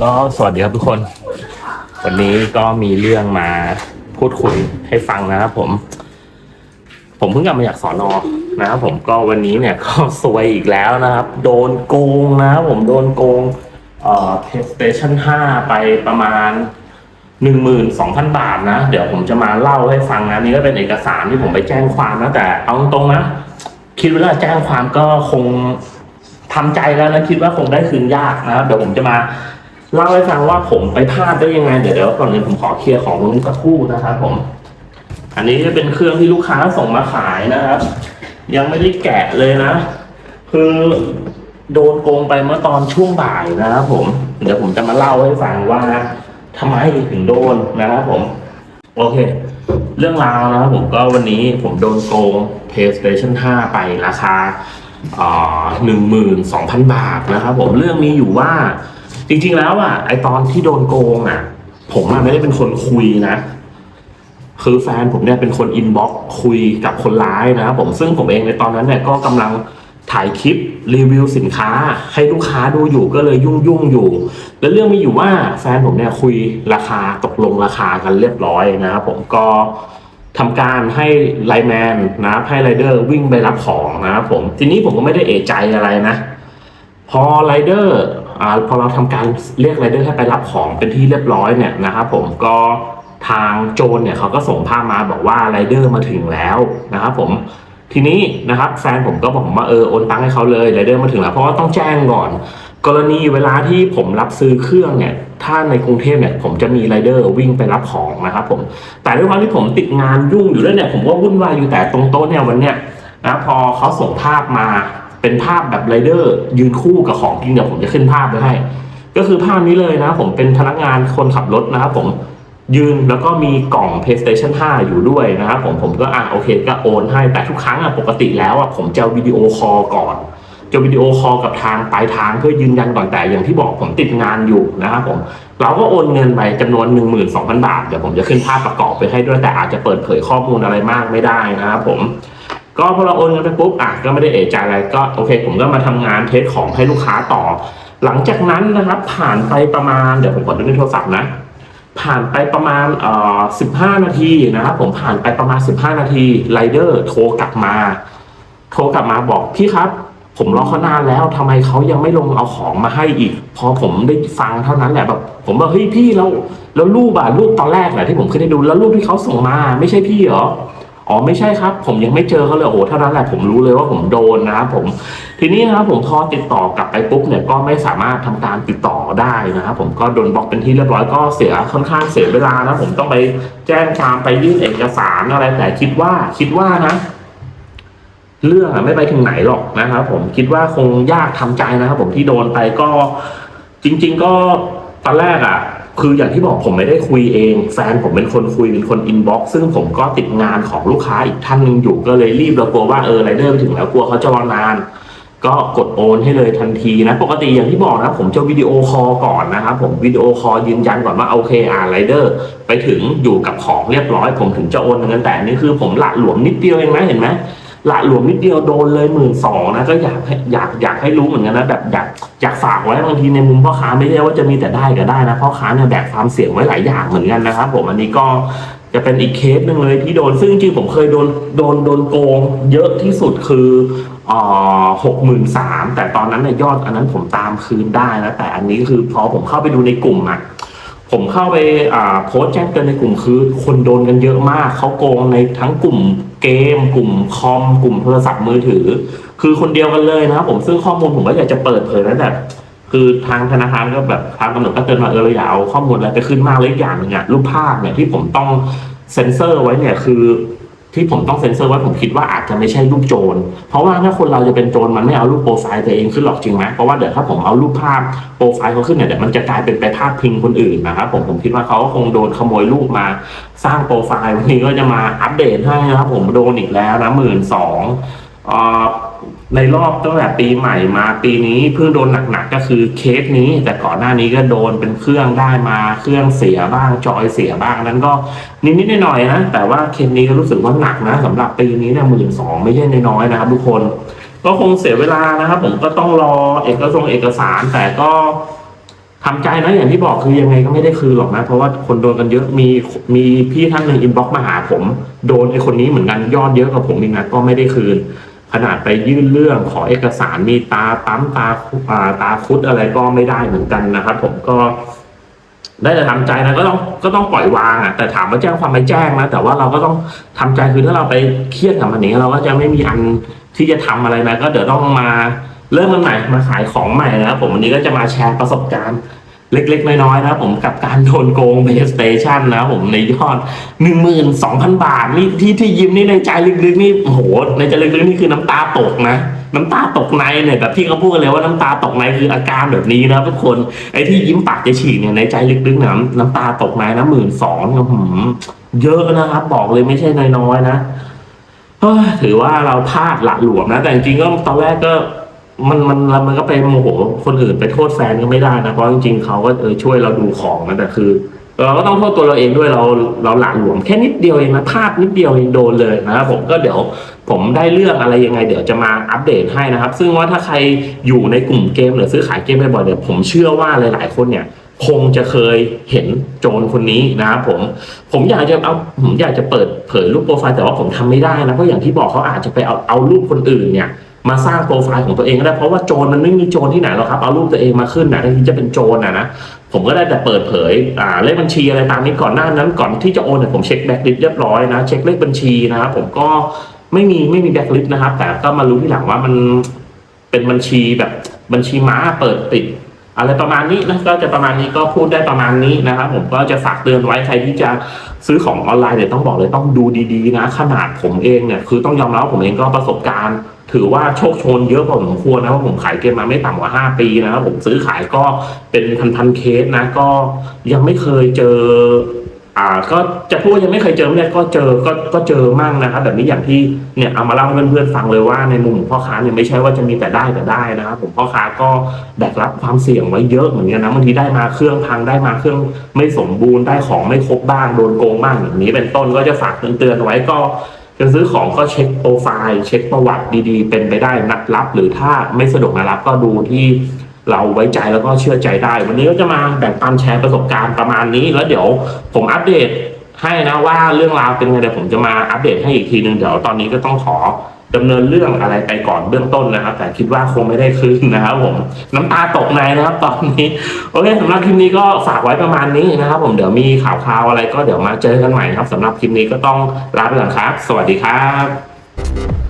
ก็สวัสดีครับทุกคน วันนี้ก็มีเรื่องมาพูดคุยให้ฟังนะครับผม ผมเพิ่งกลับมาจากสอนอนะครับผมก็วันนี้เนี่ยก็ซวยอีกแล้วนะครับ โดนโกงนะครับผมโดนโกงเอ่อ PlayStation 5 ไปประมาณ12,000บาทนะ เดี๋ยวผมจะมาเล่าให้ฟังนะนี่ก็เป็นเอกสารที่ผมไปแจ้งความนะแต่เอาตรงนะ คิดว่าแจ้งความก็คงทำใจแล้วนะคิดว่าคงได้คืนยากนะครับเดี๋ยวผมจะมา เล่าให้ฟังว่าผมไปพลาดได้ยังไง เดี๋ยวเดี๋ยวก่อนอื่นผมขอเคลียร์ของตรงนี้สักครู่นะครับผม อันนี้จะเป็นเครื่องที่ลูกค้าส่งมาขายนะครับ ยังไม่ได้แกะเลยนะ คือโดนโกงไปเมื่อตอนช่วงบ่ายนะครับผม เดี๋ยวผมจะมาเล่าให้ฟังว่าทำไมถึงโดนนะครับผม โอเค เรื่องราวนะครับผมก็วันนี้ผมโดนโกง PlayStation 5 ไปราคาหนึ่งหมื่นสองพันบาทนะครับผมเรื่องมีอยู่ว่า จริงๆแล้วอะไอตอนที่โดนโกงอะ ผมอะไม่ได้เป็นคนคุยนะ คือแฟนผมเนี่ยเป็นคนอินบ็อกคุยกับคนร้ายนะครับผมซึ่งผมเองในตอนนั้นเนี่ยก็กำลังถ่ายคลิปรีวิวสินค้า ให้ลูกค้าดูอยู่ก็เลยยุ่งยุ่งๆอยู่ แล้วเรื่องมีอยู่ว่าแฟนผมเนี่ยคุยราคาตกลงราคากันเรียบร้อยนะครับผมก็ทำการให้ไลแมนนะครับให้ไรเดอร์วิ่งไปรับของนะครับผมทีนี้ผมก็ไม่ได้เอะใจอะไรนะ พอไรเดอร์ พอเราทำการเรียกไรเดอร์ให้ไปรับของเป็นที่เรียบร้อยเนี่ยนะครับผมก็ทางโจรเนี่ยเขาก็ส่งภาพมาบอกว่าไรเดอร์มาถึงแล้วนะครับผมทีนี้นะครับแฟนผมก็บอกว่าเออโอนตังค์ให้เขาเลยไรเดอร์มาถึงแล้วเพราะว่าต้องแจ้งก่อน กรณีเวลาที่ผมรับซื้อเครื่องเนี่ยถ้าในกรุงเทพเนี่ยผมจะมีไรเดอร์วิ่งไปรับของนะครับผมแต่ด้วยความที่ผมติดงานยุ่งอยู่ด้วยเนี่ยผมก็วุ่นวายอยู่แต่ตรงโต๊ะเนี่ยวันเนี้ยนะพอเขาส่งภาพมา เป็นภาพแบบไรเดอร์ยืนคู่กับของจริงเดี๋ยวผมจะขึ้นภาพไว้ให้ ก็คือภาพนี้เลยนะ ผมเป็นพนักงานคนขับรถนะครับผมยืนแล้วก็มีกล่อง PlayStation 5 อยู่ด้วยนะครับผมผมก็อะโอเคก็โอนให้แต่ทุกครั้งอะปกติแล้วอะผมจะวิดีโอคอลก่อนจะวิดีโอคอลกับทางปลายทางเพื่อยืนยันก่อนแต่อย่างที่บอกผมติดงานอยู่นะครับผมเราก็โอนเงินไปจำนวน 12,000 บาท เดี๋ยวผมจะขึ้นภาพประกอบไปให้ด้วยแต่อาจจะเปิดเผยข้อมูลอะไรมากไม่ได้นะครับผม ก็พอเราโอนเงินไปปุ๊บอะก็ไม่ได้เอะใจอะไรก็โอเค ผมก็มาทำงานเทสของให้ลูกค้าต่อ หลังจากนั้นนะครับ ผ่านไปประมาณเดี๋ยวผมกดดูในโทรศัพท์นะ ผ่านไปประมาณเอ่อ15นาทีนะครับผมผ่านไปประมาณ15นาทีไรเดอร์โทรกลับมา โทรกลับมาบอกพี่ครับ ผมรอเขานานแล้วทำไมเขายังไม่ลงเอาของมาให้อีก พอผมได้ฟังเท่านั้นแหละแบบผมบอกเฮ้ยพี่แล้วแล้วรูปอะรูปตอนแรกแหละที่ผมขึ้นให้ดูแล้วรูปที่เขาส่งมา ไม่ใช่พี่เหรอ อ๋อไม่ใช่ครับ ผมยังไม่เจอเขาเลยโอ้โหเท่านั้นแหละผมรู้เลยว่าผมโดนนะครับผมทีนี้นะครับผมพอติดต่อกลับไปปุ๊บเนี่ยก็ไม่สามารถทำการติดต่อได้นะครับผมก็โดนบล็อกเป็นที่เรียบร้อยก็เสียค่อนข้างเสียเวลานะผมต้องไปแจ้งความไปยื่นเอกสารอะไรแต่คิดว่าคิดว่านะเรื่องอะไม่ไปถึงไหนหรอกนะครับผมคิดว่าคงยากทำใจนะครับผมที่โดนไปก็จริง ๆ ก็ตอนแรกอะ คืออย่างที่บอกผมไม่ได้คุยเอง แฟนผมเป็นคนคุยเป็นคนอินบ็อกซ์ซึ่งผมก็ติดงานของลูกค้าอีกท่านหนึ่งอยู่ก็เลยรีบแล้วกลัวว่าเออไรเดอร์ไปถึงแล้วกลัวเขาจะรอนาน ก็กดโอนให้เลยทันทีนะ ปกติอย่างที่บอกนะผมจะวิดีโอคอลก่อนนะครับผมวิดีโอคอลยืนยันก่อนว่าโอเคอ่าไรเดอร์ไปถึงอยู่กับของเรียบร้อย ผมถึงจะโอนเงินแต่นนี่คือผมหละหลวมนิดเดียวเองนะเห็นไหม ละหลวมนิดเดียวโดนเลยหมื่นสองนะก็อยากอยากอยากให้รู้เหมือนกันนะแบบอยากอยากฝากไว้บางทีในมุมพ่อค้าไม่ใช่ว่าจะมีแต่ได้ก็ได้นะพ่อค้าเนี่ยแบกความเสี่ยงไว้หลายอย่างเหมือนกันนะครับผมอันนี้ก็จะเป็นอีกเคสหนึ่งเลยที่โดนซึ่งจริงผมเคยโดนโดนโดนโกงเยอะที่สุดคือหกหมื่นสามแต่ตอนนั้นเนี่ยยอดอันนั้นผมตามคืนได้นะแต่อันนี้คือพอผมเข้าไปดูในกลุ่มอะ ผมเข้าไปอ่าโพสแจ้งเตือนในกลุ่มคือคนโดนกันเยอะมาก เขาโกงในทั้งกลุ่มเกม กลุ่มคอม กลุ่มโทรศัพท์มือถือ คือคนเดียวกันเลยนะครับผมซึ่งข้อมูลผมก็อยากจะเปิดเผยนะแต่คือทางธนาคารก็แบบทางตำรวจก็เตือนมาเออเราอย่าเอาข้อมูลอะไรไปขึ้นมากเลยอีกอย่างหนึ่งอะรูปภาพเนี่ยที่ผมต้องเซ็นเซอร์ไว้เนี่ยคือ ที่ผมต้องเซ็นเซอร์ว่าผมคิดว่าอาจจะไม่ใช่รูปโจร เพราะว่าถ้าคนเราจะเป็นโจรมันไม่เอารูปโปรไฟล์ตัวเองขึ้นหรอกจริงไหมเพราะว่าเดี๋ยวถ้าผมเอารูปภาพโปรไฟล์เขาขึ้นเนี่ยเดี๋ยวมันจะกลายเป็นไปพาดพิงคนอื่นนะครับผมผมคิดว่าเขาก็คงโดนขโมยรูปมา สร้างโปรไฟล์วันนี้ก็จะมาอัปเดตให้นะครับผมโดนอีกแล้วนะหมื่นสอง ในรอบตั้งแต่ปีใหม่มาปีนี้เพิ่งโดนหนักๆก็คือเคสนี้ แต่ก่อนหน้านี้ก็โดนเป็นเครื่องได้มาเครื่องเสียบ้างจอยเสียบ้างนั้นก็นิดๆหน่อยๆนะแต่ว่าเคสนี้ก็รู้สึกว่าหนักนะสำหรับปีนี้เนี่ยหมื่นสองไม่ใช่น้อยๆนะครับทุกคน ก็คงเสียเวลานะครับ ผมก็ต้องรอเอกสารเอกสารแต่ก็ทำใจนะอย่างที่บอกคือยังไงก็ไม่ได้คืนหรอกนะ เพราะว่าคนโดนกันเยอะมีมีพี่ท่านหนึ่งอินบ็อกมาหาผม โดนไอ้คนนี้เหมือนกันยอดเยอะกว่าผมอีกนะก็ไม่ได้คืน ขนาดไปยื่นเรื่องขอเอกสารมีตาปั๊มตาตาคุดอะไรก็ไม่ได้เหมือนกันนะครับ ผมก็ได้แต่ทำใจนะก็ต้องก็ต้องปล่อยวางอะแต่ถามว่าแจ้งความไม่แจ้งนะแต่ว่าเราก็ต้องทำใจคือถ้าเราไปเครียดกับมันนี้ เราก็จะไม่มีอันที่จะทำอะไรนะก็เดี๋ยวต้องมาเริ่มกันใหม่มาขายของใหม่นะครับผมวันนี้ก็จะมาแชร์ประสบการณ์ เล็กๆ น้อยๆนะครับผมกับการโดนโกง PlayStation นะผมในยอด 12,000 บาทนี่ที่ที่ยิ้มนี่ในใจลึกๆนี่โอ้โหในใจลึกๆนี่คือน้ำตาตกนะ น้ำตาตกในเนี่ยแบบที่เขาพูดกันเลยว่าน้ำตาตกในคืออาการแบบนี้นะทุกคนไอ้ที่ยิ้มปากจะฉีกเนี่ยในใจลึกๆน้ำน้ำตาตกในนะหมื่นสองเนี่ยหืมเยอะนะครับ บอกเลยไม่ใช่น้อยๆนะถือว่าเราพลาดหละหลวมนะ แต่จริงๆก็ตอนแรกก็ มันมันมันก็ไปโมโหคนอื่นไปโทษแฟนก็ไม่ได้นะเพราะจริงๆเขาก็เออช่วยเราดูของนะแต่คือ เราก็ต้องโทษตัวเราเองด้วยเราเราหละหลวมแค่นิดเดียวเองนะพลาดนิดเดียวเองโดนเลยนะครับผมก็เดี๋ยวผมได้เรื่องอะไรยังไง เดี๋ยวจะมาอัปเดตให้นะครับ ซึ่งว่าถ้าใครอยู่ในกลุ่มเกมหรือซื้อขายเกมบ่อยๆเนี่ยผมเชื่อว่าหลายๆคนเนี่ยคงจะเคยเห็นโจรคนนี้นะครับผม ผมอยากจะเอาผมอยากจะเปิดเผยรูปโปรไฟล์แต่ว่าผมทำไม่ได้นะเพราะอย่างที่บอกเขาอาจจะไปเอาเอารูปคนอื่นเนี่ย มาสร้างโปรไฟล์ของตัวเองก็ได้เพราะว่าโจรมันไม่มีโจรที่ไหนหรอกครับเอารูปตัวเองมาขึ้นนะที่จะเป็นโจรนะนะผมก็ได้แต่เปิดเผยอ่าเลขบัญชีอะไรตามนี้ก่อนหน้านั้นก่อนที่จะโอนเนี่ยผมเช็คแบ็กลิสเรียบร้อยนะเช็คเลขบัญชีนะครับผมก็ไม่มีไม่มีแบ็กลิสนะครับ แต่ก็มารู้ที่หลังว่ามันเป็นบัญชีแบบบัญชีม้าเปิดปิดอะไรประมาณนี้นะก็จะประมาณนี้ก็พูดได้ประมาณนี้นะครับผมก็จะฝากเตือนไว้ใครที่จะซื้อของออนไลน์เนี่ยต้องบอกเลยต้องดูดีๆนะ ขนาดผมเองเนี่ยคือต้องยอมรับผมเองก็ประสบการณ์ ถือว่าโชคชนเยอะพอสมควรนะเพราะผมขายเกมมาไม่ต่ำกว่า 5 ปีนะครับผมซื้อขายก็เป็นพันๆเคสนะก็ยังไม่เคยเจออ่าก็จะพูดว่ายังไม่เคยเจอไม่ได้ก็เจอก็ก็เจอมั่งนะครับแบบนี้อย่างที่เนี่ยเอามาเล่าให้เพื่อนๆฟังเลยว่าในมุมของพ่อค้าเนี่ยไม่ใช่ว่าจะมีแต่ได้แต่ได้นะครับผมพ่อค้าก็แบกรับความเสี่ยงไว้เยอะเหมือนกันนะบางทีได้มาเครื่องพังได้มาเครื่องไม่สมบูรณ์ได้ของไม่ครบบ้างโดนโกงบ้างอย่างนี้เป็นต้นก็จะฝากเตือนๆไว้ก็ จะซื้อของก็เช็คโปรไฟล์เช็คประวัติดีๆ เป็นไปได้นัดรับ หรือถ้าไม่สะดวกนัดรับก็ดูที่เราไว้ใจแล้วก็เชื่อใจได้ วันนี้ก็จะมาแบ่งปันแชร์ประสบการณ์ประมาณนี้ แล้วเดี๋ยวผมอัปเดตให้นะว่าเรื่องราวเป็นไงเดี๋ยวผมจะมาอัปเดตให้อีกทีนึงเดี๋ยวตอนนี้ก็ต้องขอ ดำเนินเรื่องอะไรไปก่อนเบื้องต้นนะครับ แต่คิดว่าคงไม่ได้คืนนะครับ ผมน้ำตาตกในนะครับ ตอนนี้โอเคสำหรับคลิปนี้ก็ฝากไว้ประมาณนี้นะครับ ผมเดี๋ยวมีข่าวคราวอะไรก็เดี๋ยวมาเจอกันใหม่ครับสำหรับคลิปนี้ก็ต้องลาไปก่อนครับ สวัสดีครับ